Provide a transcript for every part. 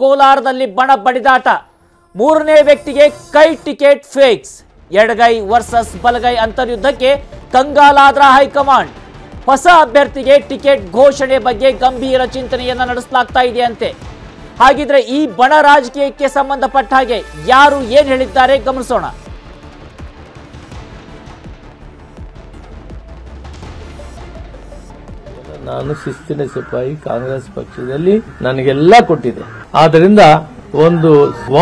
ಕೋಲಾರದಲ್ಲಿ ಬಣ ಬಡಿದಾಟ. ಮೂರನೇ ವ್ಯಕ್ತಿಗೆ ಕೈ ಟಿಕೆಟ್ ಫೇಕ್ಸ್. ಎಡಗೈ ವರ್ಸಸ್ ಬಲಗೈ ಅಂತರ್ಯುದ್ಧಕ್ಕೆ ಕಂಗಾಲಾದ್ರ ಹೈಕಮಾಂಡ್. ಹೊಸ ಅಭ್ಯರ್ಥಿಗೆ ಟಿಕೆಟ್ ಘೋಷಣೆ ಬಗ್ಗೆ ಗಂಭೀರ ಚಿಂತನೆಯನ್ನ ನಡೆಸಲಾಗ್ತಾ ಇದೆಯಂತೆ. ಹಾಗಿದ್ರೆ ಈ ಬಣ ರಾಜಕೀಯಕ್ಕೆ ಸಂಬಂಧಪಟ್ಟ ಹಾಗೆ ಯಾರು ಏನ್ ಹೇಳಿದ್ದಾರೆ ಗಮನಿಸೋಣ. ನಾನು ಶಿಸ್ತಿನ ಸಿಪಾಯಿ ಕಾಂಗ್ರೆಸ್ ಪಕ್ಷದಲ್ಲಿ ನನಗೆಲ್ಲ ಕೊಟ್ಟಿದೆ. ಆದ್ದರಿಂದ ಒಂದು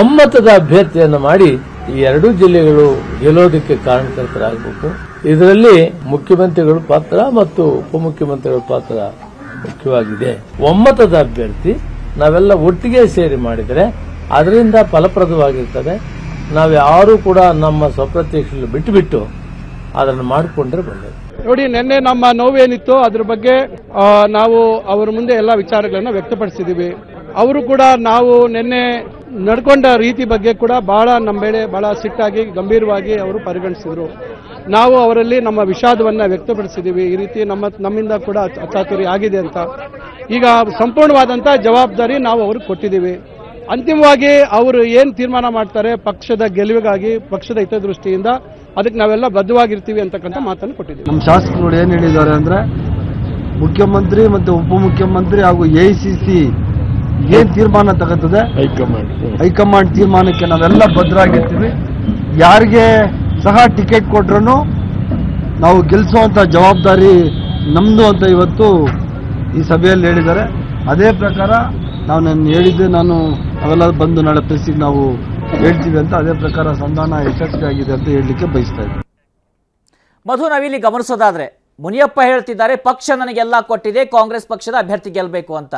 ಒಮ್ಮತದ ಅಭ್ಯರ್ಥಿಯನ್ನು ಮಾಡಿ ಈ ಎರಡೂ ಜಿಲ್ಲೆಗಳು ಗೆಲ್ಲೋದಕ್ಕೆ ಕಾರಣಕರ್ತರಾಗಬೇಕು. ಇದರಲ್ಲಿ ಮುಖ್ಯಮಂತ್ರಿಗಳ ಪಾತ್ರ ಮತ್ತು ಉಪಮುಖ್ಯಮಂತ್ರಿಗಳ ಪಾತ್ರ ಮುಖ್ಯವಾಗಿದೆ. ಒಮ್ಮತದ ಅಭ್ಯರ್ಥಿ ನಾವೆಲ್ಲ ಒಟ್ಟಿಗೆ ಸೇರಿ ಮಾಡಿದರೆ ಅದರಿಂದ ಫಲಪ್ರದವಾಗಿರ್ತದೆ. ನಾವು ಯಾರೂ ಕೂಡ ನಮ್ಮ ಸ್ವಪ್ರತ್ಯಕ್ಷ ಬಿಟ್ಟು ಬಿಟ್ಟು ಅದನ್ನು ಮಾಡಿಕೊಂಡ್ರೆ ಒಳ್ಳೆಯದು ನೋಡಿ, ನಿನ್ನೆ ನಮ್ಮ ನೋವೇನಿತ್ತು ಅದ್ರ ಬಗ್ಗೆ ನಾವು ಅವರ ಮುಂದೆ ಎಲ್ಲ ವಿಚಾರಗಳನ್ನ ವ್ಯಕ್ತಪಡಿಸಿದೀವಿ. ಅವರು ಕೂಡ ನಾವು ನಿನ್ನೆ ನಡ್ಕೊಂಡ ರೀತಿ ಬಗ್ಗೆ ಕೂಡ ಬಹಳ ನಮ್ಮ ಮೇಲೆ ಬಹಳ ಸಿಟ್ಟಾಗಿ, ಗಂಭೀರವಾಗಿ ಅವರು ಪರಿಗಣಿಸಿದ್ರು. ನಾವು ಅವರಲ್ಲಿ ನಮ್ಮ ವಿಷಾದವನ್ನು ವ್ಯಕ್ತಪಡಿಸಿದ್ದೀವಿ ಈ ರೀತಿ ನಮ್ಮ, ನಮ್ಮಿಂದ ಕೂಡ ಅಚಾತುರಿ ಆಗಿದೆ ಅಂತ. ಈಗ ಸಂಪೂರ್ಣವಾದಂಥ ಜವಾಬ್ದಾರಿ ನಾವು ಅವ್ರಿಗೆ ಕೊಟ್ಟಿದ್ದೀವಿ ಅಂತಿಮವಾಗಿ ಅವರು ಏನು ತೀರ್ಮಾನ ಮಾಡ್ತಾರೆ ಪಕ್ಷದ ಗೆಲುವಿಗಾಗಿ ಪಕ್ಷದ ಹಿತದೃಷ್ಟಿಯಿಂದ ಅದಕ್ಕೆ ನಾವೆಲ್ಲ ಬದ್ಧವಾಗಿರ್ತೀವಿ ಅಂತಕ್ಕಂಥ ಮಾತನ್ನು ಕೊಟ್ಟಿದ್ದೀವಿ. ನಮ್ಮ ಶಾಸಕರು ಏನು ಹೇಳಿದ್ದಾರೆ ಅಂದ್ರೆ ಮುಖ್ಯಮಂತ್ರಿ ಮತ್ತು ಉಪಮುಖ್ಯಮಂತ್ರಿ ಹಾಗೂ ಎ ಸಿ ಸಿ ಏನ್ ತೀರ್ಮಾನ ತಗತ್ತದೆ? ಹೈಕಮಾಂಡ್ ಹೈಕಮಾಂಡ್ ತೀರ್ಮಾನಕ್ಕೆ ನಾವೆಲ್ಲ ಭದ್ರಾಗಿರ್ತೀವಿ ಯಾರಿಗೆ ಸಹ ಟಿಕೆಟ್ ಕೊಟ್ರೂ ನಾವು ಗೆಲ್ಲಿಸುವಂತ ಜವಾಬ್ದಾರಿ ನಮ್ದು ಅಂತ ಇವತ್ತು ಈ ಸಭೆಯಲ್ಲಿ ಹೇಳಿದ್ದಾರೆ. ಅದೇ ಪ್ರಕಾರ ನಾವು ನಾನು ಹೇಳಿದ್ದೆ ನಾನು ಅವೆಲ್ಲ ಬಂದು ನಾಳೆ ಪ್ರೆಸ್ಸಿಗೆ ನಾವು ಹೇಳ್ತೀವಿ ಅಂತ ಅದೇ ಪ್ರಕಾರ ಸಂಧಾನ ಯಶಸ್ವಿಯಾಗಿದೆ ಅಂತ ಹೇಳಲಿಕ್ಕೆ ಬಯಸ್ತಾ ಇದ್ದೆ. ಮಧು, ನಾವಿಲ್ಲಿ ಗಮನಿಸೋದಾದ್ರೆ, ಮುನಿಯಪ್ಪ ಹೇಳ್ತಿದ್ದಾರೆ, ಪಕ್ಷ ನನಗೆಲ್ಲ ಕೊಟ್ಟಿದೆ, ಕಾಂಗ್ರೆಸ್ ಪಕ್ಷದ ಅಭ್ಯರ್ಥಿ ಗೆಲ್ಲಬೇಕು ಅಂತ.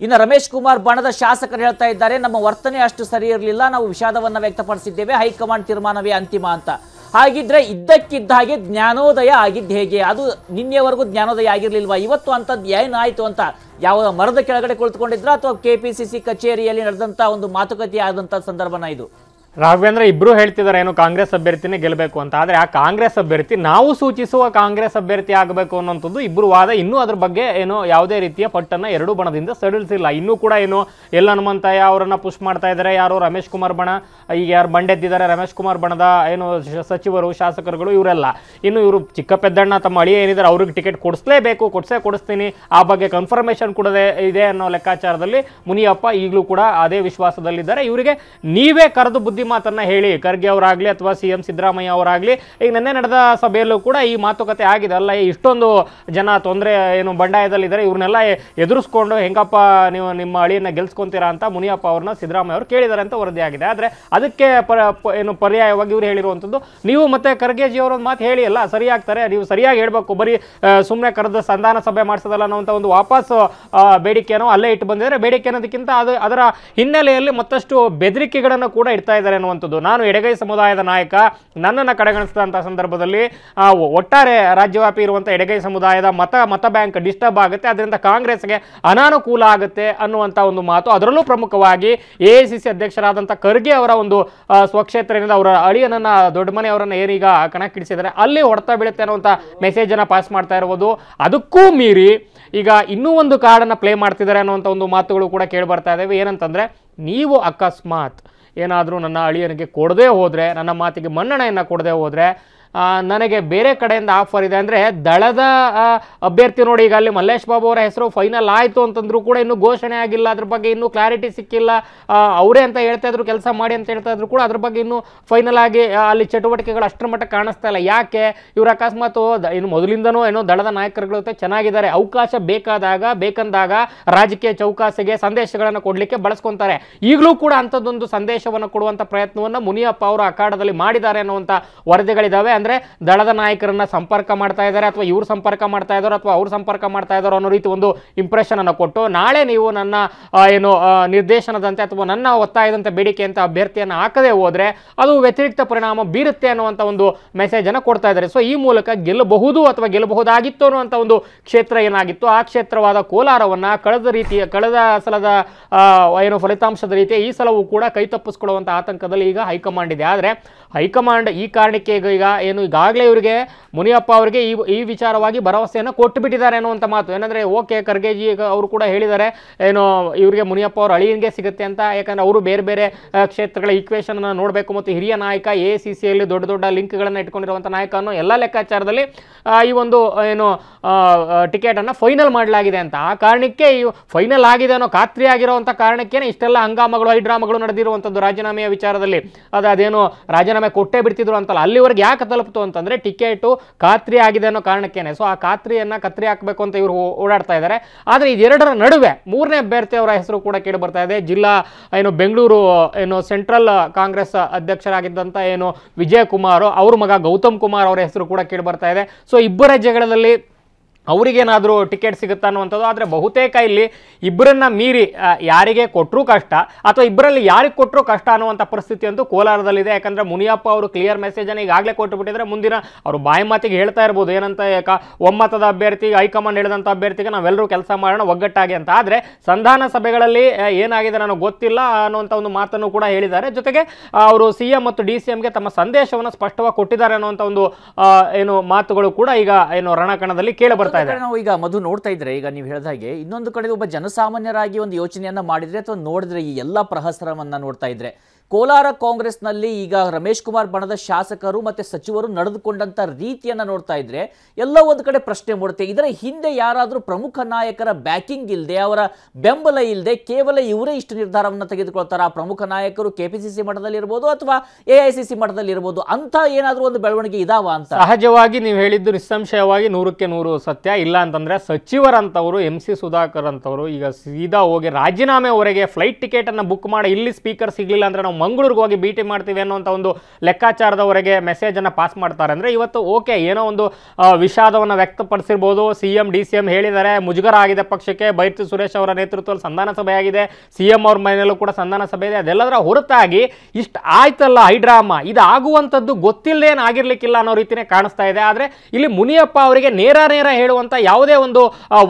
ಇನ್ನು ರಮೇಶ್ ಕುಮಾರ್ ಬಣದ ಶಾಸಕರು ಹೇಳ್ತಾ ಇದ್ದಾರೆ, ನಮ್ಮ ವರ್ತನೆ ಅಷ್ಟು ಸರಿ ಇರಲಿಲ್ಲ, ನಾವು ವಿಷಾದವನ್ನು ವ್ಯಕ್ತಪಡಿಸಿದ್ದೇವೆ, ಹೈಕಮಾಂಡ್ ತೀರ್ಮಾನವೇ ಅಂತಿಮ ಅಂತ. ಹಾಗಿದ್ರೆ ಇದ್ದಕ್ಕಿದ್ದ ಹಾಗೆ ಜ್ಞಾನೋದಯ ಆಗಿದ್ದು ಹೇಗೆ? ಅದು ನಿನ್ನೆವರೆಗೂ ಜ್ಞಾನೋದಯ ಆಗಿರ್ಲಿಲ್ವಾ? ಇವತ್ತು ಅಂಥದ್ದು ಏನಾಯಿತು ಅಂತ ಯಾವ ಮರದ ಕೆಳಗಡೆ ಕುಳಿತುಕೊಂಡಿದ್ರ ಅಥವಾ ಕೆ ಪಿ ಸಿ ಸಿ ಕಚೇರಿಯಲ್ಲಿ ನಡೆದಂಥ ಒಂದು ಮಾತುಕತೆ ಆದಂಥ ಸಂದರ್ಭನ ಇದು? ರಾಘವೇಂದ್ರ, ಇಬ್ರು ಹೇಳ್ತಿದ್ದಾರೆ ಏನು ಕಾಂಗ್ರೆಸ್ ಅಭ್ಯರ್ಥಿನೇ ಗೆಲ್ಲಬೇಕು ಅಂತ. ಆದ್ರೆ ಆ ಕಾಂಗ್ರೆಸ್ ಅಭ್ಯರ್ಥಿ ನಾವು ಸೂಚಿಸುವ ಕಾಂಗ್ರೆಸ್ ಅಭ್ಯರ್ಥಿ ಆಗಬೇಕು ಅನ್ನೋಂಥದ್ದು ಇಬ್ರು ವಾದ. ಇನ್ನೂ ಅದ್ರ ಬಗ್ಗೆ ಏನೋ ಯಾವುದೇ ರೀತಿಯ ಪಟ್ಟನ್ನ ಎರಡೂ ಬಣದಿಂದ ಸಡಿಲಿಸಿಲ್ಲ. ಇನ್ನೂ ಕೂಡ ಏನು ಎಲ್ಲ ಹನುಮಂತಯ್ಯ ಅವರನ್ನ ಪುಷ್ ಮಾಡ್ತಾ ಇದ್ದಾರೆ ಯಾರು ರಮೇಶ್ ಕುಮಾರ್ ಬಣ, ಈಗ ಯಾರು ಬಂಡೆದ್ದಿದ್ದಾರೆ ರಮೇಶ್ ಕುಮಾರ್ ಬಣದ ಏನು ಸಚಿವರು, ಶಾಸಕರುಗಳು ಇವರೆಲ್ಲ. ಇನ್ನು ಇವರು ಚಿಕ್ಕ ಪೆದ್ದಣ್ಣ ತಮ್ಮ ಅಳಿಯ ಏನಿದ್ದಾರೆ ಅವ್ರಿಗೆ ಟಿಕೆಟ್ ಕೊಡಿಸ್ಲೇಬೇಕು, ಕೊಡ್ಸೇ ಕೊಡಿಸ್ತೀನಿ. ಆ ಬಗ್ಗೆ ಕನ್ಫರ್ಮೇಷನ್ ಕೊಡದೆ ಇದೆ ಅನ್ನೋ ಲೆಕ್ಕಾಚಾರದಲ್ಲಿ ಮುನಿಯಪ್ಪ ಈಗಲೂ ಕೂಡ ಅದೇ ವಿಶ್ವಾಸದಲ್ಲಿದ್ದಾರೆ. ಇವರಿಗೆ ನೀವೇ ಕರೆದು ಬುದ್ಧಿ ಮಾತನ್ನ ಹೇಳಿ, ಖರ್ಗೆ ಅವರಾಗ್ಲಿ ಅಥವಾ ಸಿ ಎಂ ಸಿದ್ದರಾಮಯ್ಯ ಅವರಾಗ್ಲಿ, ಈಗ ನಿನ್ನೆ ನಡೆದ ಸಭೆಯಲ್ಲೂ ಕೂಡ ಈ ಮಾತುಕತೆ ಆಗಿದೆ. ಅಲ್ಲ, ಇಷ್ಟೊಂದು ಜನ ತೊಂದರೆ, ಏನು ಬಂಡಾಯದಲ್ಲಿದ್ದಾರೆ ಇವ್ರನ್ನೆಲ್ಲ ಎದುರಿಸ್ಕೊಂಡು, ಹೆಂಗಪ್ಪ ನೀವು ನಿಮ್ಮ ಅಳಿಯನ್ನ ಗೆಲ್ಸ್ಕೊಂತೀರಾ ಅಂತ ಮುನಿಯಪ್ಪ ಅವ್ರನ್ನ ಸಿದ್ದರಾಮಯ್ಯ ಅವರು ಕೇಳಿದ್ದಾರೆ ಅಂತ ವರದಿ ಆಗಿದೆ. ಆದ್ರೆ ಅದಕ್ಕೆ ಏನು ಪರ್ಯಾಯವಾಗಿ ಇವ್ರು ಹೇಳಿರುವಂಥದ್ದು, ನೀವು ಮತ್ತೆ ಖರ್ಗೆಜಿ ಅವರ ಮಾತು ಹೇಳಿ, ಅಲ್ಲ, ಸರಿಯಾಗ್ತಾರೆ, ನೀವು ಸರಿಯಾಗಿ ಹೇಳ್ಬೇಕು, ಬರೀ ಸುಮ್ಮನೆ ಕರೆದ ಸಂಧಾನ ಸಭೆ ಮಾಡಿಸೋದಲ್ಲ ಅನ್ನೋಂಥ ಒಂದು ವಾಪಸ್ ಬೇಡಿಕೆಯನ್ನು ಅಲ್ಲೇ ಇಟ್ಟು ಬಂದಿದ್ದಾರೆ. ಬೇಡಿಕೆ ಅನ್ನೋದಕ್ಕಿಂತ ಅದು ಅದರ ಹಿನ್ನೆಲೆಯಲ್ಲಿ ಮತ್ತಷ್ಟು ಬೆದರಿಕೆಗಳನ್ನು ಕೂಡ ಇಡ್ತಾ ಇದ್ದಾರೆ. ಅನ್ನುವಂಥದ್ದು ನಾನು ಎಡಗೈ ಸಮುದಾಯದ ನಾಯಕ, ನನ್ನನ್ನು ಕಡೆಗಣಿಸಿದಂಥ ಸಂದರ್ಭದಲ್ಲಿ ಒಟ್ಟಾರೆ ರಾಜ್ಯವ್ಯಾಪಿ ಇರುವಂಥ ಎಡಗೈ ಸಮುದಾಯದ ಮತ ಮತ ಬ್ಯಾಂಕ್ ಡಿಸ್ಟರ್ಬ್ ಆಗುತ್ತೆ. ಅದರಿಂದ ಕಾಂಗ್ರೆಸ್ಗೆ ಅನಾನುಕೂಲ ಆಗುತ್ತೆ ಅನ್ನುವಂಥ ಒಂದು ಮಾತು. ಅದರಲ್ಲೂ ಪ್ರಮುಖವಾಗಿ ಎ ಸಿ ಸಿ ಅಧ್ಯಕ್ಷರಾದಂಥ ಖರ್ಗೆ ಅವರ ಒಂದು ಸ್ವಕ್ಷೇತ್ರದಿಂದ ಅವರ ಅಳಿಯನನ್ನು ದೊಡ್ಡ ಮನೆಯವರನ್ನ ಏನೀಗ ಕಣಕ್ಕಿಡಿಸಿದ್ದಾರೆ ಅಲ್ಲಿ ಹೊಡೆತ ಬೀಳುತ್ತೆ ಅನ್ನುವಂಥ ಮೆಸೇಜನ್ನು ಪಾಸ್ ಮಾಡ್ತಾ ಇರ್ಬೋದು. ಅದಕ್ಕೂ ಮೀರಿ ಈಗ ಇನ್ನೂ ಒಂದು ಕಾರ್ಡನ್ನು ಪ್ಲೇ ಮಾಡ್ತಿದ್ದಾರೆ ಅನ್ನುವಂಥ ಒಂದು ಮಾತುಗಳು ಕೂಡ ಕೇಳಿ ಬರ್ತಾ ಇದ್ದಾವೆ ಏನಂತಂದ್ರೆ, ನೀವು ಅಕಸ್ಮಾತ್ ಏನಾದರೂ ನನ್ನ ಅಳಿಯನಿಗೆ ಕೊಡದೇ ಹೋದರೆ ನನ್ನ ಮಾತಿಗೆ ಮನ್ನಣೆಯನ್ನು ಕೊಡದೇ ಹೋದರೆ ನನಗೆ ಬೇರೆ ಕಡೆಯಿಂದ ಆಫರ್ ಇದೆ ಅಂದರೆ ದಳದ ಅಭ್ಯರ್ಥಿ ನೋಡಿ, ಈಗ ಅಲ್ಲಿ ಮಲ್ಲೇಶ್ ಬಾಬು ಅವರ ಹೆಸರು ಫೈನಲ್ ಆಯಿತು ಅಂತಂದ್ರೂ ಕೂಡ ಇನ್ನೂ ಘೋಷಣೆ ಆಗಿಲ್ಲ, ಅದ್ರ ಬಗ್ಗೆ ಇನ್ನೂ ಕ್ಲಾರಿಟಿ ಸಿಕ್ಕಿಲ್ಲ. ಅವರೇ ಅಂತ ಹೇಳ್ತಾ ಇದ್ರು, ಕೆಲಸ ಮಾಡಿ ಅಂತ ಹೇಳ್ತಾ ಇದ್ರು ಕೂಡ ಅದ್ರ ಬಗ್ಗೆ ಇನ್ನೂ ಫೈನಲ್ ಆಗಿ ಅಲ್ಲಿ ಚಟುವಟಿಕೆಗಳು ಅಷ್ಟರ ಮಟ್ಟ ಕಾಣಿಸ್ತಾ ಇಲ್ಲ. ಯಾಕೆ? ಇವರು ಅಕಸ್ಮಾತ್ ಇನ್ನು ಮೊದಲಿಂದನೂ ಏನೋ ದಳದ ನಾಯಕರುಗಳ ಜೊತೆ ಚೆನ್ನಾಗಿದ್ದಾರೆ. ಅವಕಾಶ ಬೇಕಾದಾಗ, ಬೇಕಂದಾಗ ರಾಜಕೀಯ ಚೌಕಾಸಿಗೆ ಸಂದೇಶಗಳನ್ನು ಕೊಡಲಿಕ್ಕೆ ಬಳಸ್ಕೊತಾರೆ. ಈಗಲೂ ಕೂಡ ಅಂಥದ್ದೊಂದು ಸಂದೇಶವನ್ನು ಕೊಡುವಂಥ ಪ್ರಯತ್ನವನ್ನು ಮುನಿಯಪ್ಪ ಅವರು ಅಖಾಡದಲ್ಲಿ ಮಾಡಿದ್ದಾರೆ ಅನ್ನುವಂಥ ವರದಿಗಳಿದ್ದಾವೆ ಅಂದರೆ ದಳದ ನಾಯಕರನ್ನ ಸಂಪರ್ಕ ಮಾಡ್ತಾ ಇದ್ದಾರೆ ಅಥವಾ ಇವ್ರು ಸಂಪರ್ಕ ಮಾಡ್ತಾ ಇದ್ದಾರೋ ಅಥವಾ ಅವ್ರು ಸಂಪರ್ಕ ಮಾಡ್ತಾ ಇದ್ದಾರೋ ಅನ್ನೋ ರೀತಿ ಒಂದು ಇಂಪ್ರೆಷನ್ ಅನ್ನು ಕೊಟ್ಟು ನಾಳೆ ನೀವು ನನ್ನ ಏನು ನಿರ್ದೇಶನದಂತೆ ಅಥವಾ ನನ್ನ ಒತ್ತಾಯದಂತೆ ಬೇಡಿಕೆ ಅಂತ ಅಭ್ಯರ್ಥಿಯನ್ನು ಹಾಕದೆ ಹೋದ್ರೆ ಅದು ವ್ಯತಿರಿಕ್ತ ಪರಿಣಾಮ ಬೀರುತ್ತೆ ಅನ್ನುವಂಥ ಒಂದು ಮೆಸೇಜ್ ಅನ್ನು ಕೊಡ್ತಾ ಇದ್ದಾರೆ. ಸೊ ಈ ಮೂಲಕ ಗೆಲ್ಲಬಹುದು ಅಥವಾ ಗೆಲ್ಲಬಹುದಾಗಿತ್ತು ಅನ್ನುವಂಥ ಒಂದು ಕ್ಷೇತ್ರ ಏನಾಗಿತ್ತು? ಆ ಕ್ಷೇತ್ರವಾದ ಕೋಲಾರವನ್ನ ಕಳೆದ ರೀತಿಯ, ಕಳೆದ ಸಲದ ಏನು ಫಲಿತಾಂಶದ ರೀತಿ ಈ ಸಲವೂ ಕೂಡ ಕೈ ತಪ್ಪಿಸ್ಕೊಳ್ಳುವಂಥ ಆತಂಕದಲ್ಲಿ ಈಗ ಹೈಕಮಾಂಡ್ ಇದೆ. ಆದರೆ ಹೈಕಮಾಂಡ್ ಈ ಕಾರಣಕ್ಕೆ ಈಗ ಏನು ಈಗಾಗಲೇ ಇವರಿಗೆ ಮುನಿಯಪ್ಪ ಅವರಿಗೆ ಈ ಈ ವಿಚಾರವಾಗಿ ಭರವಸೆಯನ್ನು ಕೊಟ್ಟು ಬಿಟ್ಟಿದ್ದಾರೆ ಅನ್ನುವಂಥ ಮಾತು. ಏನಂದರೆ ಓಕೆ ಖರ್ಗೆಜಿ ಅವರು ಕೂಡ ಹೇಳಿದ್ದಾರೆ, ಏನು ಇವರಿಗೆ ಮುನಿಯಪ್ಪ ಅವರು ಅಳಿಯನ್ಗೆ ಸಿಗುತ್ತೆ ಅಂತ. ಯಾಕಂದರೆ ಅವರು ಬೇರೆ ಬೇರೆ ಕ್ಷೇತ್ರಗಳ ಈಕ್ವೇಷನ್ ನೋಡಬೇಕು ಮತ್ತು ಹಿರಿಯ ನಾಯಕ ಎ ಸಿ ಸಿಯಲ್ಲಿ ದೊಡ್ಡ ದೊಡ್ಡ ಲಿಂಕ್ಗಳನ್ನು ಇಟ್ಕೊಂಡಿರುವಂಥ ನಾಯಕ ಅನ್ನೋ ಎಲ್ಲ ಲೆಕ್ಕಾಚಾರದಲ್ಲಿ ಈ ಒಂದು, ಏನು ಟಿಕೆಟನ್ನು ಫೈನಲ್ ಮಾಡಲಾಗಿದೆ ಅಂತ. ಆ ಕಾರಣಕ್ಕೆ ಈ ಫೈನಲ್ ಆಗಿದೆ ಅನ್ನೋ ಖಾತ್ರಿ ಆಗಿರುವಂಥ ಕಾರಣಕ್ಕೇನೆ ಇಷ್ಟೆಲ್ಲ ಹಂಗಾಮಗಳು, ಹೈಡ್ರಾಮಗಳು ನಡೆದಿರುವಂಥದ್ದು ರಾಜೀನಾಮೆಯ ವಿಚಾರದಲ್ಲಿ. ಅದು ಅದೇನು ರಾಜೀನಾಮೆ ಕೊಟ್ಟೇ ಬಿಡ್ತಿದ್ರು ಅಂತಲ್ಲ. ಅಲ್ಲಿವರೆಗೆ ಯಾಕೆ ತಲುಪ್ತು ಅಂತಂದ್ರೆ ಟಿಕೆಟು ಖಾತ್ರಿ ಆಗಿದೆ ಅನ್ನೋ ಕಾರಣಕ್ಕೇನೆ. ಸೊ ಆ ಖಾತ್ರಿಯನ್ನು ಕತ್ರಿ ಹಾಕಬೇಕು ಅಂತ ಇವರು ಓಡಾಡ್ತಾ ಇದ್ದಾರೆ ಆದರೆ ಇದೆರಡರ ನಡುವೆ ಮೂರನೇ ಅಭ್ಯರ್ಥಿ ಅವರ ಹೆಸರು ಕೂಡ ಕೇಳಿ ಬರ್ತಾ ಇದೆ. ಜಿಲ್ಲಾ, ಏನು ಬೆಂಗಳೂರು, ಏನು ಸೆಂಟ್ರಲ್ ಕಾಂಗ್ರೆಸ್ ಅಧ್ಯಕ್ಷರಾಗಿದ್ದಂಥ ಏನು ವಿಜಯ್ ಕುಮಾರ್ ಅವ್ರ ಮಗ ಗೌತಮ್ ಕುಮಾರ್ ಅವರ ಹೆಸರು ಕೂಡ ಕೇಳಿ ಬರ್ತಾ ಇದೆ. ಸೊ ಇಬ್ಬರ ಜಗಳದಲ್ಲಿ ಅವರಿಗೇನಾದರೂ ಟಿಕೆಟ್ ಸಿಗುತ್ತಾ ಅನ್ನುವಂಥದ್ದು, ಆದರೆ ಬಹುತೇಕ ಇಲ್ಲಿ ಇಬ್ಬರನ್ನ ಮೀರಿ ಯಾರಿಗೆ ಕೊಟ್ಟರೂ ಕಷ್ಟ, ಅಥವಾ ಇಬ್ಬರಲ್ಲಿ ಯಾರಿಗೆ ಕೊಟ್ಟರೂ ಕಷ್ಟ ಅನ್ನುವಂಥ ಪರಿಸ್ಥಿತಿ ಅಂತೂ ಕೋಲಾರದಲ್ಲಿದೆ. ಯಾಕಂದರೆ ಮುನಿಯಪ್ಪ ಅವರು ಕ್ಲಿಯರ್ ಮೆಸೇಜನ್ನು ಈಗಾಗಲೇ ಕೊಟ್ಟು ಬಿಟ್ಟಿದ್ರೆ ಮುಂದಿನ ಅವರು ಬಾಯಿ ಮಾತಿಗೆ ಹೇಳ್ತಾ ಇರ್ಬೋದು. ಏನಂತ ಯಾಕ ಒಮ್ಮತದ ಅಭ್ಯರ್ಥಿ ಹೈಕಮಾಂಡ್ ಹೇಳಿದಂಥ ಅಭ್ಯರ್ಥಿಗೆ ನಾವೆಲ್ಲರೂ ಕೆಲಸ ಮಾಡೋಣ ಒಗ್ಗಟ್ಟಾಗಿ ಅಂತ. ಆದರೆ ಸಂಧಾನ ಸಭೆಗಳಲ್ಲಿ ಏನಾಗಿದೆ ನನಗೆ ಗೊತ್ತಿಲ್ಲ ಅನ್ನುವಂಥ ಒಂದು ಮಾತನ್ನು ಕೂಡ ಹೇಳಿದ್ದಾರೆ. ಜೊತೆಗೆ ಅವರು ಸಿ ಎಂ ಮತ್ತು ಡಿ ಸಿ ಎಂಗೆ ತಮ್ಮ ಸಂದೇಶವನ್ನು ಸ್ಪಷ್ಟವಾಗಿ ಕೊಟ್ಟಿದ್ದಾರೆ ಅನ್ನುವಂಥ ಒಂದು ಏನು ಮಾತುಗಳು ಕೂಡ ಈಗ, ಏನು ರಣಕಣದಲ್ಲಿ ಕೇಳಿ ನಾವು ಈಗ ಮಧು ನೋಡ್ತಾ ಇದ್ರೆ, ಈಗ ನೀವು ಹೇಳಿದ ಹಾಗೆ ಇನ್ನೊಂದು ಕಡೆ ಒಬ್ಬ ಜನಸಾಮಾನ್ಯರಾಗಿ ಒಂದು ಯೋಚನೆಯನ್ನ ಮಾಡಿದ್ರೆ ಅಥವಾ ನೋಡಿದ್ರೆ ಈ ಎಲ್ಲ ಪ್ರಹಸನವನ್ನ ನೋಡ್ತಾ ಇದ್ರೆ ಕೋಲಾರ ಕಾಂಗ್ರೆಸ್ನಲ್ಲಿ ಈಗ ರಮೇಶ್ ಕುಮಾರ್ ಬಣದ ಶಾಸಕರು ಮತ್ತು ಸಚಿವರು ನಡೆದುಕೊಂಡಂಥ ರೀತಿಯನ್ನು ನೋಡ್ತಾ ಇದ್ರೆ ಎಲ್ಲ ಒಂದು ಕಡೆ ಪ್ರಶ್ನೆ ಮೂಡುತ್ತೆ. ಇದರ ಹಿಂದೆ ಯಾರಾದರೂ ಪ್ರಮುಖ ನಾಯಕರ ಬ್ಯಾಕಿಂಗ್ ಇಲ್ಲದೆ ಅವರ ಬೆಂಬಲ ಇಲ್ಲದೆ ಕೇವಲ ಇವರೇ ಇಷ್ಟು ನಿರ್ಧಾರವನ್ನು ತೆಗೆದುಕೊಳ್ತಾರೆ? ಆ ಪ್ರಮುಖ ನಾಯಕರು ಕೆ ಪಿ ಸಿ ಸಿ ಮಟ್ಟದಲ್ಲಿರ್ಬೋದು ಅಥವಾ ಎ ಐ ಸಿ ಸಿ ಮಟ್ಟದಲ್ಲಿರ್ಬೋದು ಅಂತ ಏನಾದರೂ ಒಂದು ಬೆಳವಣಿಗೆ ಇದಾವ ಅಂತ? ಸಹಜವಾಗಿ ನೀವು ಹೇಳಿದ್ದು ನಿಸ್ಸಂಶಯವಾಗಿ ನೂರಕ್ಕೆ ನೂರು ಸತ್ಯ. ಇಲ್ಲ ಅಂತಂದ್ರೆ ಸಚಿವರಂತವರು, ಎಂ ಸಿ ಸುಧಾಕರ್ ಅಂತವರು ಈಗ ಸೀದಾ ಹೋಗಿ ರಾಜೀನಾಮೆವರೆಗೆ ಫ್ಲೈಟ್ ಟಿಕೆಟನ್ನು ಬುಕ್ ಮಾಡಿ ಇಲ್ಲಿ ಸ್ಪೀಕರ್ ಸಿಗಲಿಲ್ಲ ಅಂದ್ರೆ ನಾವು ಮಂಗಳೂರಿಗೆ ಹೋಗಿ ಭೇಟಿ ಮಾಡ್ತೀವಿ ಅನ್ನೋಂಥ ಒಂದು ಲೆಕ್ಕಾಚಾರದವರೆಗೆ ಮೆಸೇಜ್ ಅನ್ನ ಪಾಸ್ ಮಾಡ್ತಾರೆ. ಅಂದ್ರೆ ಇವತ್ತು ಓಕೆ ಏನೋ ಒಂದು ವಿಷಾದವನ್ನು ವ್ಯಕ್ತಪಡಿಸಿರ್ಬೋದು. C M D C M ಹೇಳಿದ್ದಾರೆ, ಮುಜುಗರ ಆಗಿದೆ ಪಕ್ಷಕ್ಕೆ. ಬೈರ್ತಿ ಸುರೇಶ್ ಅವರ ನೇತೃತ್ವದಲ್ಲಿ ಸಂಧಾನ ಸಭೆ ಆಗಿದೆ. ಸಿ ಎಂ ಅವ್ರ ಮನೆಯಲ್ಲೂ ಕೂಡ ಸಂಧಾನ ಸಭೆ ಇದೆ. ಅದೆಲ್ಲದರ ಹೊರತಾಗಿ ಇಷ್ಟು ಆಯ್ತಲ್ಲ ಹೈಡ್ರಾಮಾ ಇದು ಆಗುವಂಥದ್ದು ಗೊತ್ತಿಲ್ಲದೆ ಏನು ಆಗಿರ್ಲಿಕ್ಕಿಲ್ಲ ಅನ್ನೋ ರೀತಿನೇ ಕಾಣಿಸ್ತಾ ಇದೆ. ಆದರೆ ಇಲ್ಲಿ ಮುನಿಯಪ್ಪ ಅವರಿಗೆ ನೇರ ನೇರ ಹೇಳುವಂಥ ಯಾವುದೇ ಒಂದು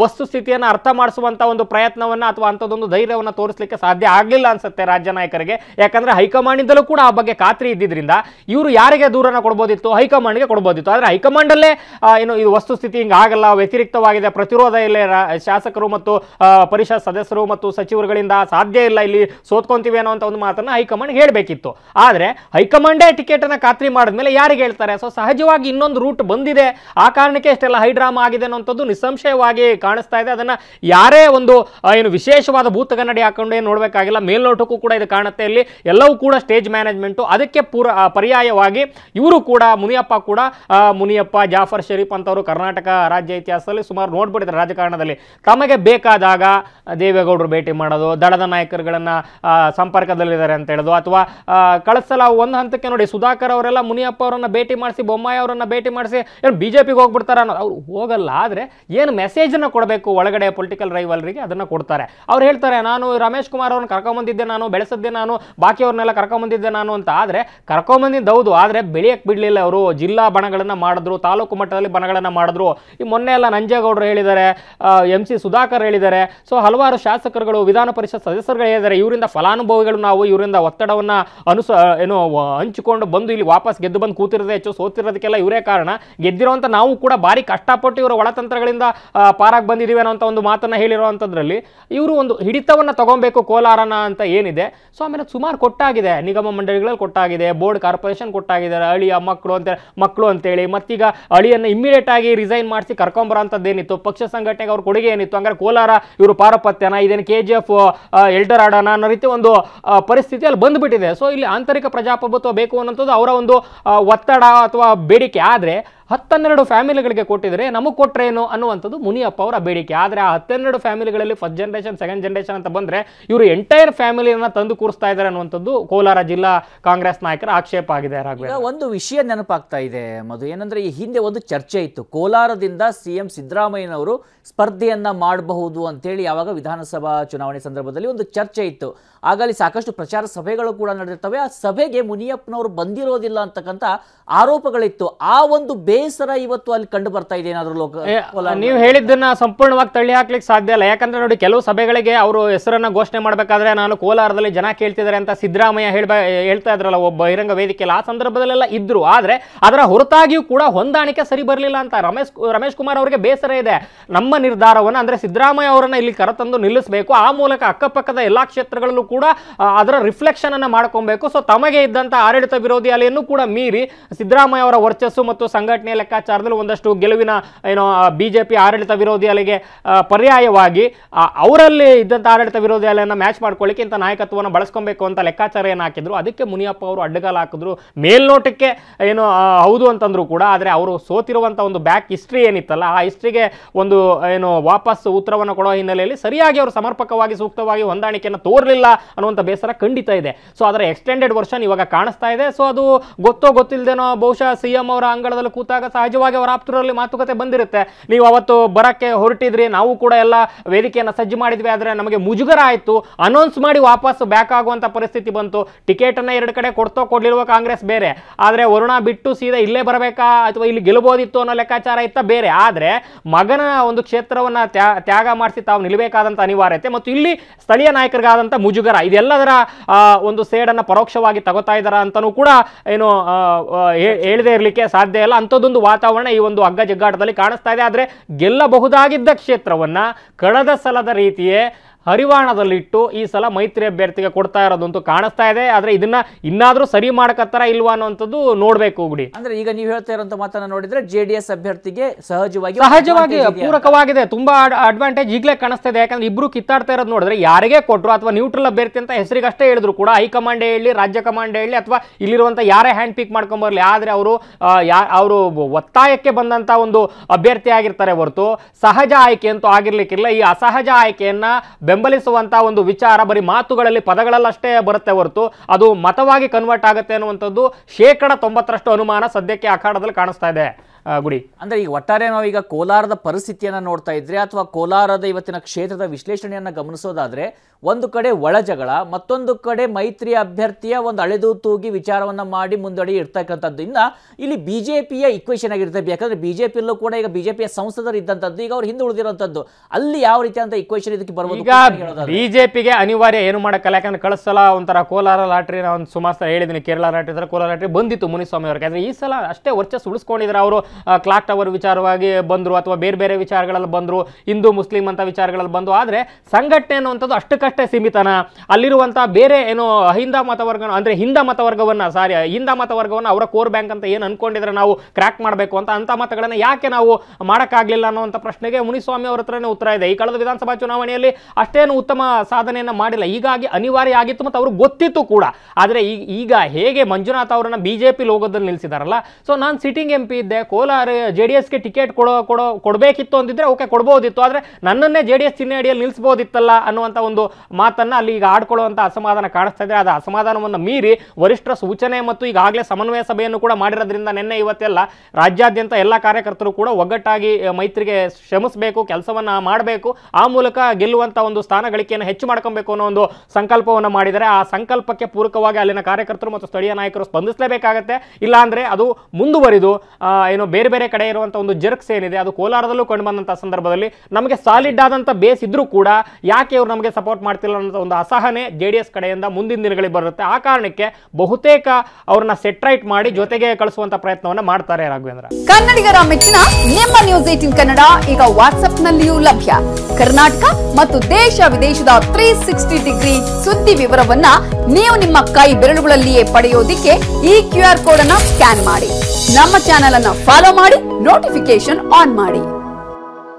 ವಸ್ತುಸ್ಥಿತಿಯನ್ನು ಅರ್ಥ ಮಾಡಿಸುವಂಥ ಒಂದು ಪ್ರಯತ್ನವನ್ನು ಅಥವಾ ಅಂಥದ್ದೊಂದು ಧೈರ್ಯವನ್ನು ತೋರಿಸಲಿಕ್ಕೆ ಸಾಧ್ಯ ಆಗಲಿಲ್ಲ ಅನ್ಸುತ್ತೆ ರಾಜ್ಯ ನಾಯಕರಿಗೆ. ಯಾಕಂದ್ರೆ ಹೈಕಮಾಂಡಿಂದಲೂ ಕೂಡ ಆ ಬಗ್ಗೆ ಖಾತ್ರಿ ಇದ್ದಿದ್ರಿಂದ ಇವರು ಯಾರಿಗೆ ದೂರನ ಕೊಡ್ಬೋದಿತ್ತು? ಹೈಕಮಾಂಡ್ಗೆ ಕೊಡ್ಬೋದಿತ್ತು. ಆದರೆ ಹೈಕಮಾಂಡಲ್ಲೇ ಏನು ಇದು ವಸ್ತುಸ್ಥಿತಿ ಹಿಂಗೆ ಆಗಲ್ಲ. ವ್ಯತಿರಿಕ್ತವಾಗಿದೆ. ಪ್ರತಿರೋಧ ಇಲ್ಲ ಶಾಸಕರು ಮತ್ತು ಪರಿಷತ್ ಸದಸ್ಯರು ಮತ್ತು ಸಚಿವರುಗಳಿಂದ ಸಾಧ್ಯ ಇಲ್ಲ ಇಲ್ಲಿ ಸೋತ್ಕೊಂತೀವಿ ಅನ್ನೋ ಒಂದು ಮಾತನ್ನ ಹೈಕಮಾಂಡ್ ಹೇಳಬೇಕಿತ್ತು. ಆದರೆ ಹೈಕಮಾಂಡೇ ಟಿಕೆಟ್ ಅನ್ನ ಖಾತ್ರಿ ಮಾಡಿದ್ಮೇಲೆ ಯಾರಿಗೆ ಹೇಳ್ತಾರೆ? ಸೊ, ಸಹಜವಾಗಿ ಇನ್ನೊಂದು ರೂಟ್ ಬಂದಿದೆ. ಆ ಕಾರಣಕ್ಕೆ ಇಷ್ಟೆಲ್ಲ ಹೈಡ್ರಾಮಾ ಆಗಿದೆ ಅನ್ನೋಂಥದ್ದು ನಿಸ್ಸಂಶಯವಾಗಿ ಕಾಣಿಸ್ತಾ ಇದೆ. ಅದನ್ನ ಯಾರೇ ಒಂದು ಏನು ವಿಶೇಷವಾದ ಭೂತಗನ್ನಡಿ ಹಾಕೊಂಡೇ ನೋಡಬೇಕಾಗಿಲ್ಲ. ಮೇಲ್ನೋಟಕ್ಕೂ ಕೂಡ ಇದು ಕಾಣುತ್ತೆ. ಇಲ್ಲಿ ಎಲ್ಲವೂ ಕೂಡ ಸ್ಟೇಜ್ ಮ್ಯಾನೇಜ್ಮೆಂಟು. ಅದಕ್ಕೆ ಪೂರ ಪರ್ಯಾಯವಾಗಿ ಇವರು ಕೂಡ, ಮುನಿಯಪ್ಪ ಕೂಡ ಮುನಿಯಪ್ಪ, ಜಾಫರ್ ಶರೀಫ್ ಅಂತವರು ಕರ್ನಾಟಕ ರಾಜ್ಯ ಇತಿಹಾಸದಲ್ಲಿ ಸುಮಾರು ನೋಡ್ಬಿಟ್ಟಿದ್ದಾರೆ ರಾಜಕಾರಣದಲ್ಲಿ. ತಮಗೆ ಬೇಕಾದಾಗ ದೇವೇಗೌಡರು ಭೇಟಿ ಮಾಡೋದು, ದಳದ ನಾಯಕರುಗಳನ್ನು ಸಂಪರ್ಕದಲ್ಲಿದ್ದಾರೆ ಅಂತ ಹೇಳೋದು, ಅಥವಾ ಕಳಿಸಲ ಒಂದು ಹಂತಕ್ಕೆ ನೋಡಿ ಸುಧಾಕರ್ ಅವರೆಲ್ಲ ಮುನಿಯಪ್ಪ ಅವರನ್ನ ಭೇಟಿ ಮಾಡಿಸಿ, ಬೊಮ್ಮಾಯಿ ಅವರನ್ನ ಭೇಟಿ ಮಾಡಿಸಿ, ಏನು ಬಿ ಜೆ ಪಿಗೆ ಹೋಗ್ಬಿಡ್ತಾರೆ ಅವ್ರು ಹೋಗಲ್ಲ, ಆದರೆ ಏನು ಮೆಸೇಜನ್ನು ಕೊಡಬೇಕು ಒಳಗಡೆ ಪೊಲಿಟಿಕಲ್ ರೈವಲ್ರಿಗೆ ಅದನ್ನು ಕೊಡ್ತಾರೆ. ಅವ್ರು ಹೇಳ್ತಾರೆ, ನಾನು ರಮೇಶ್ ಕುಮಾರ್ ಅವ್ರನ್ನ ಕರ್ಕೊಂಬಂದಿದ್ದೆ ನಾನು, ಬೆಳೆಸಿದ್ದೆ ನಾನು ಬಾಕಿಯವ್ರನ್ನೆಲ್ಲ ಕರ್ಕೊಂಬಂದಿದ್ದೆ ನಾನು ಅಂತ ಆದರೆ ಕರ್ಕೊಂಬಂದಿದ್ದು ಹೌದು, ಆದರೆ ಬೆಳೆಯಕ್ಕೆ ಬಿಡಲಿಲ್ಲ ಅವರು ಜಿಲ್ಲಾ ಬಣಗಳನ್ನು ಮಾಡಿದ್ರು, ತಾಲೂಕು ಮಟ್ಟದಲ್ಲಿ ಬಣಗಳನ್ನು ಮಾಡಿದ್ರು. ಈ ಮೊನ್ನೆ ಎಲ್ಲ ನಂಜೇಗೌಡರು ಹೇಳಿದ್ದಾರೆ ಎಂ ಸಿ ಸುಧಾಕರ್ ಹೇಳಿದ್ದಾರೆ. ಸೊ ಹಲವಾರು ಶಾಸಕರುಗಳು, ವಿಧಾನ ಪರಿಷತ್ ಸದಸ್ಯರುಗಳು ಹೇಳಿದ್ದಾರೆ, ಇವರಿಂದ ಫಲಾನುಭವಿಗಳು ನಾವು, ಇವರಿಂದ ಒತ್ತಡವನ್ನ ಅನುಸ ಏನು ಹಂಚಿಕೊಂಡು ಬಂದು ಇಲ್ಲಿ ವಾಪಸ್ ಗೆದ್ದು ಬಂದು ಕೂತಿರೋದೇ ಹೆಚ್ಚು, ಸೋತಿರೋದಕ್ಕೆಲ್ಲ ಇವರೇ ಕಾರಣ. ಗೆದ್ದಿರುವಂಥ ನಾವು ಕೂಡ ಭಾರಿ ಕಷ್ಟಪಟ್ಟು ಇವರ ಒಳತಂತ್ರಗಳಿಂದ ಪಾರಾಗಿ ಬಂದಿದ್ದೀವಿ ಅನ್ನೋಂಥ ಒಂದು ಮಾತನ್ನು ಹೇಳಿರುವಂಥದ್ರಲ್ಲಿ ಇವರು ಒಂದು ಹಿಡಿತವನ್ನ ತಗೊಬೇಕು ಕೋಲಾರನ ಅಂತ ಏನಿದೆ. ಸೊ ಆಮೇಲೆ ಸುಮಾರು ಕೊಟ್ಟಾಗಿದೆ. ನಿಗಮ ಮಂಡಳಿಗಳಲ್ಲಿ ಕೊಟ್ಟಾಗಿದೆ. ಬೋರ್ಡ್ ಕಾರ್ಪೊರೇಷನ್ ಕೊಟ್ಟಾಗಿದ್ದಾರೆ ಅಳಿಯ ಮಕ್ಕಳು ಅಂತ ಮಕ್ಕಳು ಅಂತೇಳಿ ಮತ್ತೀಗ ಅಳಿಯನ್ನು ಇಮ್ಮಿಡಿಯೇಟ್ ಆಗಿ ರಿಸೈನ್ ಮಾಡಿಸಿ ಕರ್ಕೊಂಬರೋಂಥದ್ದು ಏನಿತ್ತು? ಪಕ್ಷ ಸಂಘಟನೆಗೆ ಅವ್ರ ಕೊಡುಗೆ ಏನಿತ್ತು? ಹಂಗಾರೆ ಕೋಲಾರ ಇವರು ಪಾರಪತ್ಯನ, ಇದೇನು ಕೆ ಜಿ ಎಫ್ ಎಲ್ಡರ್ ಆಡೋಣ ಅನ್ನೋ ರೀತಿ ಒಂದು ಪರಿಸ್ಥಿತಿಯಲ್ಲಿ ಬಂದ್ಬಿಟ್ಟಿದೆ. ಸೊ ಇಲ್ಲಿ ಆಂತರಿಕ ಪ್ರಜಾಪ್ರಭುತ್ವ ಬೇಕು ಅನ್ನೋಂಥದ್ದು ಅವರ ಒಂದು ಒತ್ತಡ ಅಥವಾ ಬೇಡಿಕೆ. ಆದರೆ ಹತ್ತನ್ನೆರಡು ಫ್ಯಾಮಿಲಿಗಳಿಗೆ ಕೊಟ್ಟಿದ್ರೆ ನಮಗೆ ಕೊಟ್ರೇನು ಅನ್ನುವಂಥದ್ದು ಮುನಿಯಪ್ಪ ಅವರ ಬೇಡಿಕೆ. ಆದರೆ ಆ ಹತ್ತೆರಡು ಫ್ಯಾಮಿಲಿಗಳಲ್ಲಿ ಫಸ್ಟ್ ಜನರೇಷನ್ ಸೆಕೆಂಡ್ ಜನರೇಷನ್ ಅಂತ ಬಂದರೆ ಇವರು ಎಂಟೈರ್ ಫ್ಯಾಮಿಲಿಯನ್ನು ತಂದು ಕೂರಿಸ್ತಾ ಇದ್ದಾರೆ ಅನ್ನುವಂಥದ್ದು ಕೋಲಾರ ಜಿಲ್ಲಾ ಕಾಂಗ್ರೆಸ್ ನಾಯಕರ ಆಕ್ಷೇಪ ಆಗಿದೆ ರಾಘವೇಂದ್ರ. ಒಂದು ವಿಷಯ ನೆನಪಾಗ್ತಾ ಇದೆ ಮಧು. ಏನಂದ್ರೆ ಈ ಹಿಂದೆ ಒಂದು ಚರ್ಚೆ ಇತ್ತು. ಕೋಲಾರದಿಂದ ಸಿ ಎಂ ಸಿದ್ದರಾಮಯ್ಯನವರು ಸ್ಪರ್ಧೆಯನ್ನ ಮಾಡಬಹುದು ಅಂತೇಳಿ ಯಾವಾಗ ವಿಧಾನಸಭಾ ಚುನಾವಣೆ ಸಂದರ್ಭದಲ್ಲಿ ಒಂದು ಚರ್ಚೆ ಇತ್ತು. ಆಗಲಿ ಸಾಕಷ್ಟು ಪ್ರಚಾರ ಸಭೆಗಳು ಕೂಡ ನಡೆದಿರ್ತವೆ. ಆ ಸಭೆಗೆ ಮುನಿಯಪ್ಪನವರು ಬಂದಿರೋದಿಲ್ಲ ಅಂತಕ್ಕಂಥ ಆರೋಪಗಳಿತ್ತು. ಆ ಒಂದು ಬೇಸರ ಇವತ್ತು ಅಲ್ಲಿ ಕಂಡು ಬರ್ತಾ ಇದೆ ಏನಾದ್ರು ಲೋಕ ನೀವು ಹೇಳಿದ್ದನ್ನ ಸಂಪೂರ್ಣವಾಗಿ ತಳ್ಳಿ ಹಾಕ್ಲಿಕ್ಕೆ ಸಾಧ್ಯ ಇಲ್ಲ. ಯಾಕಂದ್ರೆ ನೋಡಿ ಕೆಲವು ಸಭೆಗಳಿಗೆ ಅವರು ಹೆಸರನ್ನ ಘೋಷಣೆ ಮಾಡಬೇಕಾದ್ರೆ ನಾನು ಕೋಲಾರದಲ್ಲಿ ಜನ ಕೇಳ್ತಿದ್ದಾರೆ ಅಂತ ಸಿದ್ದರಾಮಯ್ಯ ಹೇಳ್ಬ ಹೇಳ್ತಾ ಇದ್ರಲ್ಲ ಒಬ್ಬ ಬಹಿರಂಗ ವೇದಿಕೆಯಲ್ಲಿ ಆ ಸಂದರ್ಭದಲ್ಲೆಲ್ಲ ಇದ್ರು. ಆದ್ರೆ ಅದರ ಹೊರತಾಗಿಯೂ ಕೂಡ ಹೊಂದಾಣಿಕೆ ಸರಿ ಬರಲಿಲ್ಲ ಅಂತ ರಮೇಶ್ ರಮೇಶ್ ಕುಮಾರ್ ಅವರಿಗೆ ಬೇಸರ ಇದೆ. ನಮ್ಮ ನಿರ್ಧಾರವನ್ನು ಅಂದ್ರೆ ಸಿದ್ದರಾಮಯ್ಯ ಅವರನ್ನ ಇಲ್ಲಿ ಕರೆತಂದು ನಿಲ್ಲಿಸಬೇಕು. ಆ ಮೂಲಕ ಅಕ್ಕಪಕ್ಕದ ಎಲ್ಲಾ ಕ್ಷೇತ್ರಗಳಲ್ಲೂ ಕೂಡ ಅದರ ರಿಫ್ಲೆಕ್ಷನ್ ಅನ್ನ ಮಾಡ್ಕೊಬೇಕು. ಸೊ ತಮಗೆ ಇದ್ದಂತ ಆಡಳಿತ ವಿರೋಧಿ ಅಲೆಯನ್ನು ಕೂಡ ಮೀರಿ ಸಿದ್ದರಾಮಯ್ಯ ಅವರ ವರ್ಚಸ್ಸು ಮತ್ತು ಸಂಘಟನೆಯ ಲೆಕ್ಕಾಚಾರದಲ್ಲಿ ಒಂದಷ್ಟು ಗೆಲುವಿನ, ಏನೋ ಬಿಜೆಪಿ ಆಡಳಿತ ವಿರೋಧಿ ಅಲೆಗೆ ಪರ್ಯಾಯವಾಗಿ ಅವರಲ್ಲಿ ಇದ್ದಂಥ ಆಡಳಿತ ವಿರೋಧಿ ಮ್ಯಾಚ್ ಮಾಡ್ಕೊಳ್ಳಿಕ್ಕೆ ಇಂಥ ನಾಯಕತ್ವವನ್ನು ಬಳಸ್ಕೊಬೇಕು ಅಂತ ಲೆಕ್ಕಾಚಾರ ಏನು ಹಾಕಿದ್ರು. ಅದಕ್ಕೆ ಮುನಿಯಪ್ಪ ಅವರು ಅಡ್ಡಗಾಲ ಹಾಕಿದ್ರು. ಮೇಲ್ನೋಟಕ್ಕೆ, ಏನು ಹೌದು ಅಂತಂದ್ರು ಕೂಡ, ಆದರೆ ಅವರು ಸೋತಿರುವಂಥ ಒಂದು ಬ್ಯಾಕ್ ಹಿಸ್ಟ್ರಿ ಏನಿತ್ತಲ್ಲ, ಆ ಹಿಸ್ಟ್ರಿಗೆ ಒಂದು, ಏನು, ವಾಪಸ್ ಉತ್ತರವನ್ನು ಕೊಡೋ ಹಿನ್ನೆಲೆಯಲ್ಲಿ ಸರಿಯಾಗಿ ಅವರು ಸಮರ್ಪಕವಾಗಿ, ಸೂಕ್ತವಾಗಿ ಹೊಂದಾಣಿಕೆಯನ್ನು ತೋರಲಿಲ್ಲ ಅನ್ನುವಂಥ ಬೇಸರ ಖಂಡಿತ ಇದೆ. ಸೊ ಅದರ ಎಕ್ಸ್ಟೆಂಡೆಡ್ ವರ್ಷನ್ ಇವಾಗ ಕಾಣಿಸ್ತಾ ಇದೆ. ಸೊ ಅದು ಗೊತ್ತೋ ಗೊತ್ತಿಲ್ಲದೇನೋ ಬಹುಶಃ ಸಿ ಎಂ ಅವರ ಅಂಗಳದಲ್ಲಿ ಕೂತಾಗ ಸಹಜವಾಗಿ ಅವರ ಆಪ್ತರಲ್ಲಿ ಮಾತುಕತೆ ಬಂದಿರುತ್ತೆ. ನೀವು ಅವತ್ತು ಬರಕ್ಕೆ ಹೊರಟಿದ್ರಿ, ನಾವು ಕೂಡ ಎಲ್ಲ ವೇದಿಕೆಯನ್ನು ಸಜ್ಜು ಮಾಡಿದ್ವಿ, ಆದರೆ ನಮಗೆ ಮುಜುಗರ ಆಯಿತು. ಅನೌನ್ಸ್ ಮಾಡಿ ವಾಪಸ್ ಬ್ಯಾಕ್ ಆಗುವಂಥ ಪರಿಸ್ಥಿತಿ ಬಂತು. ಟಿಕೆಟನ್ನು ಎರಡು ಕಡೆ ಕೊಡ್ತೋ ಕೊಡಲಿರುವ ಕಾಂಗ್ರೆಸ್ ಬೇರೆ. ಆದರೆ ವರುಣ ಬಿಟ್ಟು ಸೀದಾ ಇಲ್ಲೇ ಬರಬೇಕಾ ಅಥವಾ ಇಲ್ಲಿ ಗೆಲ್ಲಬೋದಿತ್ತು ಅನ್ನೋ ಲೆಕ್ಕಾಚಾರ ಇತ್ತ ಬೇರೆ. ಆದರೆ ಮಗನ ಒಂದು ಕ್ಷೇತ್ರವನ್ನು ತ್ಯಾಗ ಮಾಡಿಸಿ ತಾವು ನಿಲ್ಲಬೇಕಾದಂಥ ಅನಿವಾರ್ಯತೆ ಮತ್ತು ಇಲ್ಲಿ ಸ್ಥಳೀಯ ನಾಯಕರಿಗಾದಂಥ ಮುಜುಗರ. ಇದೆಲ್ಲದರ ಒಂದು ಸೇಡನ್ನು ಪರೋಕ್ಷವಾಗಿ ತಗೋತಾ ಇದ್ದಾರ ಅಂತಲೂ ಕೂಡ ಏನು ಹೇಳದೇ ಇರಲಿಕ್ಕೆ ಸಾಧ್ಯ ಇಲ್ಲ. ಅಂಥದ್ದೊಂದು ವಾತಾವರಣ ಈ ಒಂದು ಹಗ್ಗ ಜಗ್ಗಾಟದಲ್ಲಿ ಕಾಣಿಸ್ತಾ ಇದೆ. ಆದರೆ ಗೆಲ್ಲಬಹುದಾಗಿದ್ದ ಕ್ಷೇತ್ರವನ್ನ ಕಳೆದ ಸಲದ ರೀತಿಯೇ ಹರಿವಾಣದಲ್ಲಿಟ್ಟು ಈ ಸಲ ಮೈತ್ರಿ ಅಭ್ಯರ್ಥಿಗೆ ಕೊಡ್ತಾ ಇರೋದಂತೂ ಕಾಣಿಸ್ತಾ ಇದೆ. ಆದರೆ ಇದನ್ನ ಇನ್ನಾದರೂ ಸರಿ ಮಾಡಕತ್ತಾರ ಇಲ್ವಾ ಅನ್ನೋಂಥದ್ದು ನೋಡಬೇಕು ಗುಡಿ ಅಂದ್ರೆ ಈಗ ನೀವು ಹೇಳ್ತಾ ಇರೋಂಥ ಮಾತನ್ನ ನೋಡಿದ್ರೆ ಜೆಡಿಎಸ್ ಅಭ್ಯರ್ಥಿಗೆ ಸಹಜವಾಗಿ ಸಹಜವಾಗಿ ಪೂರಕವಾಗಿದೆ ತುಂಬಾ ಅಡ್ವಾಂಟೇಜ್ ಈಗಲೇ ಕಾಣಿಸ್ತಾ ಇದೆ ಯಾಕಂದ್ರೆ ಇಬ್ರು ಕಿತ್ತಾಡ್ತಾ ಇರೋದು ನೋಡಿದ್ರೆ ಯಾರಿಗೆ ಕೊಟ್ಟರು ಅಥವಾ ನ್ಯೂಟ್ರಲ್ ಅಭ್ಯರ್ಥಿ ಅಂತ ಹೆಸರಿಗಷ್ಟೇ ಹೇಳಿದ್ರು ಕೂಡ ಹೈಕಮಾಂಡ್ ಹೇಳಿ ರಾಜ್ಯ ಕಮಾಂಡ್ ಹೇಳಿ ಅಥವಾ ಇಲ್ಲಿರುವಂಥ ಯಾರೇ ಹ್ಯಾಂಡ್ ಪಿಕ್ ಮಾಡ್ಕೊಂಬರಲಿ ಆದ್ರೆ ಅವರು ಅವರು ಒತ್ತಾಯಕ್ಕೆ ಬಂದಂಥ ಒಂದು ಅಭ್ಯರ್ಥಿ ಆಗಿರ್ತಾರೆ ಹೊರತು. ಸಹಜ ಆಯ್ಕೆ ಅಂತೂ ಆಗಿರ್ಲಿಕ್ಕಿಲ್ಲ. ಈ ಅಸಹಜ ಆಯ್ಕೆಯನ್ನ ಬೆಂಬಲಿಸುವಂತ ಒಂದು ವಿಚಾರ, ಬರೀ ಮಾತುಗಳಲ್ಲಿ ಪದಗಳಲ್ಲಷ್ಟೇ ಬರುತ್ತೆ ಹೊರತು ಅದು ಮತವಾಗಿ ಕನ್ವರ್ಟ್ ಆಗುತ್ತೆ ಅನ್ನುವಂಥದ್ದು ಶೇಕಡ ತೊಂಬತ್ತರಷ್ಟು ಅನುಮಾನ ಸದ್ಯಕ್ಕೆ ಅಖಾಡದಲ್ಲಿ ಕಾಣಿಸ್ತಾ ಇದೆ. ಗುಡಿ. ಅಂದ್ರೆ ಈಗ ಒಟ್ಟಾರೆ ನಾವು ಈಗ ಕೋಲಾರದ ಪರಿಸ್ಥಿತಿಯನ್ನ ನೋಡ್ತಾ ಇದ್ರೆ ಅಥವಾ ಕೋಲಾರದ ಇವತ್ತಿನ ಕ್ಷೇತ್ರದ ವಿಶ್ಲೇಷಣೆಯನ್ನ ಗಮನಿಸೋದಾದ್ರೆ ಒಂದು ಕಡೆ ಒಳ ಜಗಳ ಮತ್ತೊಂದು ಕಡೆ ಮೈತ್ರಿ ಅಭ್ಯರ್ಥಿಯ ಒಂದು ಅಳೆದು ತೂಗಿ ವಿಚಾರವನ್ನ ಮಾಡಿ ಮುಂದಡಿ ಇರ್ತಕ್ಕಂಥದ್ದು ಇನ್ನ ಇಲ್ಲಿ ಬಿಜೆಪಿಯ ಇಕ್ವೇಶನ್ ಆಗಿರ್ತದೆ. ಯಾಕಂದ್ರೆ ಬಿಜೆಪಿಯಲ್ಲೂ ಕೂಡ ಈಗ ಬಿಜೆಪಿಯ ಸಂಸದರು ಇದ್ದಂಥದ್ದು ಈಗ ಅವ್ರು ಹಿಂದೆ ಉಳಿದಿರುವಂಥದ್ದು ಅಲ್ಲಿ ಯಾವ ರೀತಿಯಂತ ಇಕ್ವೇಶನ್ ಇದಕ್ಕೆ ಬರ್ಬೋದು ಈಗ ಬಿಜೆಪಿಗೆ ಅನಿವಾರ್ಯ ಏನು ಮಾಡಕ್ಕಲ್ಲ? ಯಾಕಂದ್ರೆ ಕಳಿಸಲ ಸಲ ಒಂಥರ ಕೋಲಾರ ಲಾಟ್ರಿ ನಾನು ಒಂದು ಸುಮಾರು ಸಲ ಹೇಳಿದ್ದೀನಿ. ಕೇರಳ ಲಾಟ್ರಿ ಕೋಲಾರ ಲಾಟ್ರಿ ಬಂದಿತ್ತು ಮುನಿಸ್ವಾಮಿ ಅವ್ರಿಗೆ. ಆದರೆ ಈ ಸಲ ಅಷ್ಟೇ ವರ್ಚಸ್ ಉಳಿಸ್ಕೊಂಡಿದ್ರೆ ಅವರು. ಕ್ಲಾಕ್ ಟವರ್ ವಿಚಾರವಾಗಿ ಬಂದರು ಅಥವಾ ಬೇರೆ ಬೇರೆ ವಿಚಾರಗಳಲ್ಲಿ ಬಂದರು, ಹಿಂದೂ, ಮುಸ್ಲಿಂ ಅಂತ ವಿಚಾರಗಳಲ್ಲಿ ಬಂದು ಆದರೆ ಸಂಘಟನೆ ಅನ್ನುವಂಥದ್ದು ಅಷ್ಟಕ್ಕಷ್ಟೇ ಸೀಮಿತನ. ಅಲ್ಲಿರುವಂಥ ಬೇರೆ ಏನು ಅಹಿಂದ ಮತವರ್ಗ, ಅಂದರೆ ಹಿಂದ ಮತವರ್ಗವನ್ನು ಸಾರಿ ಹಿಂದ ಮತವರ್ಗವನ್ನು ಅವರ ಕೋರ್ ಬ್ಯಾಂಕ್ ಅಂತ ಏನು ಅನ್ಕೊಂಡಿದ್ರೆ ನಾವು ಕ್ರ್ಯಾಕ್ ಮಾಡಬೇಕು ಅಂತ ಅಂಥ ಮತಗಳನ್ನು ಯಾಕೆ ನಾವು ಮಾಡೋಕ್ಕಾಗಲಿಲ್ಲ ಅನ್ನೋಂಥ ಪ್ರಶ್ನೆಗೆ ಮುನಿಸ್ವಾಮಿ ಅವರ ಹತ್ರನೇ ಉತ್ತರ ಇದೆ. ಈ ಕಳೆದ ವಿಧಾನಸಭಾ ಚುನಾವಣೆಯಲ್ಲಿ ಅಷ್ಟೇನು ಉತ್ತಮ ಸಾಧನೆಯನ್ನು ಮಾಡಿಲ್ಲ. ಹೀಗಾಗಿ ಅನಿವಾರ್ಯ ಆಗಿತ್ತು ಮತ್ತು ಅವ್ರಿಗೆ ಗೊತ್ತಿತ್ತು ಕೂಡ. ಆದರೆ ಈಗ ಹೇಗೆ ಮಂಜುನಾಥ್ ಅವರನ್ನು ಬಿ ಜೆ ಪಿ ಲೋಗೋದಲ್ಲಿ ನಿಲ್ಲಿಸಿದಾರಲ್ಲ. ಸೊ ನಾನು ಸಿಟ್ಟಿಂಗ್ ಎಂ ಇದ್ದೆ ಕೋಲಾರ ಜೆ ಡಿ ಎಸ್ಗೆ ಟಿಕೆಟ್ ಕೊಡೋ ಕೊಡೋ, ಕೊಡಬೇಕಿತ್ತು ಅಂದಿದ್ರೆ ಓಕೆ ಕೊಡ್ಬೋದಿತ್ತು. ಆದರೆ ನನ್ನನ್ನೇ ಜೆ ಡಿ ಎಸ್ ಚಿಹ್ನೆ ಅಡಿಯಲ್ಲಿ ನಿಲ್ಲಿಸ್ಬೋದಿತ್ತಲ್ಲ ಅನ್ನುವಂಥ ಒಂದು ಮಾತನ್ನ ಅಲ್ಲಿ ಈಗ ಆಡ್ಕೊಳ್ಳುವಂಥ ಅಸಮಾಧಾನ ಕಾಣಿಸ್ತಾ ಇದೆ. ಅದು ಅಸಮಾಧಾನವನ್ನು ಮೀರಿ ವರಿಷ್ಠರ ಸೂಚನೆ ಮತ್ತು ಈಗಾಗಲೇ ಸಮನ್ವಯ ಸಭೆಯನ್ನು ಕೂಡ ಮಾಡಿರೋದ್ರಿಂದ ನಿನ್ನೆ ಇವತ್ತೆಲ್ಲ ರಾಜ್ಯಾದ್ಯಂತ ಎಲ್ಲ ಕಾರ್ಯಕರ್ತರು ಕೂಡ ಒಗ್ಗಟ್ಟಾಗಿ ಮೈತ್ರಿಗೆ ಶ್ರಮಿಸಬೇಕು, ಕೆಲಸವನ್ನ ಮಾಡಬೇಕು. ಆ ಮೂಲಕ ಗೆಲ್ಲುವಂಥ ಒಂದು ಸ್ಥಾನ ಗಳಿಕೆಯನ್ನು ಹೆಚ್ಚು ಮಾಡ್ಕೊಬೇಕು ಅನ್ನೋ ಒಂದು ಸಂಕಲ್ಪವನ್ನು ಮಾಡಿದರೆ ಆ ಸಂಕಲ್ಪಕ್ಕೆ ಪೂರಕವಾಗಿ ಅಲ್ಲಿನ ಕಾರ್ಯಕರ್ತರು ಮತ್ತು ಸ್ಥಳೀಯ ನಾಯಕರು ಸ್ಪಂದಿಸಲೇಬೇಕಾಗತ್ತೆ. ಇಲ್ಲಾಂದ್ರೆ ಅದು ಮುಂದುವರಿದು ಏನು ಬೇರೆ ಬೇರೆ ಕಡೆ ಇರುವಂತ ಒಂದು ಜರ್ಕ್ಸ್ ಏನಿದೆ ಅದು ಕೋಲಾರದಲ್ಲೂ ಕಂಡು ಬಂದಂಥ ಸಂದರ್ಭದಲ್ಲಿ ನಮಗೆ ಸಾಲಿಡ್ ಆದಂತ ಬೇಸ್ ಇದ್ರೂ ಕೂಡ ಯಾಕೆ ಇವರು ನಮಗೆ ಸಪೋರ್ಟ್ ಮಾಡ್ತಿಲ್ಲ ಅನ್ನೋ ಒಂದು ಅಸಹನೆ ಜೆ ಕಡೆಯಿಂದ ಮುಂದಿನ ದಿನಗಳಿಗೆ ಬರುತ್ತೆ. ಆ ಕಾರಣಕ್ಕೆ ಬಹುತೇಕ ಅವ್ರನ್ನ ಸೆಟ್ರೈಟ್ ಮಾಡಿ ಜೊತೆಗೆ ಕಳಿಸುವಂತ ಪ್ರಯತ್ನವನ್ನ ಮಾಡ್ತಾರೆ ರಾಘವೇಂದ್ರ. ಕನ್ನಡಿಗರ ಮೆಚ್ಚಿನ ನಿಮ್ಮ ನ್ಯೂಸ್ ಏಟಿನ್ ಕನ್ನಡ ಈಗ ವಾಟ್ಸ್ಆಪ್ನಲ್ಲಿಯೂ ಲಭ್ಯ. ಕರ್ನಾಟಕ ಮತ್ತು ದೇಶ ವಿದೇಶದ ತ್ರೀ ಸಿಕ್ಸ್ಟಿ ಡಿಗ್ರಿ ಸುದ್ದಿ ವಿವರವನ್ನ ನೀವು ನಿಮ್ಮ ಕೈ ಬೆರಳುಗಳಲ್ಲಿಯೇ ಪಡೆಯೋದಿಕ್ಕೆ ಈ ಕ್ಯೂ ಆರ್ ಕೋಡ್ ಅನ್ನ ಸ್ಕ್ಯಾನ್ ಮಾಡಿ. ನಮ್ಮ ಚಾನೆಲ್ ಅನ್ನ ಫಾಲೋ ಮಾಡಿ ನೋಟಿಫಿಕೇಶನ್ ಆನ್ ಮಾಡಿ.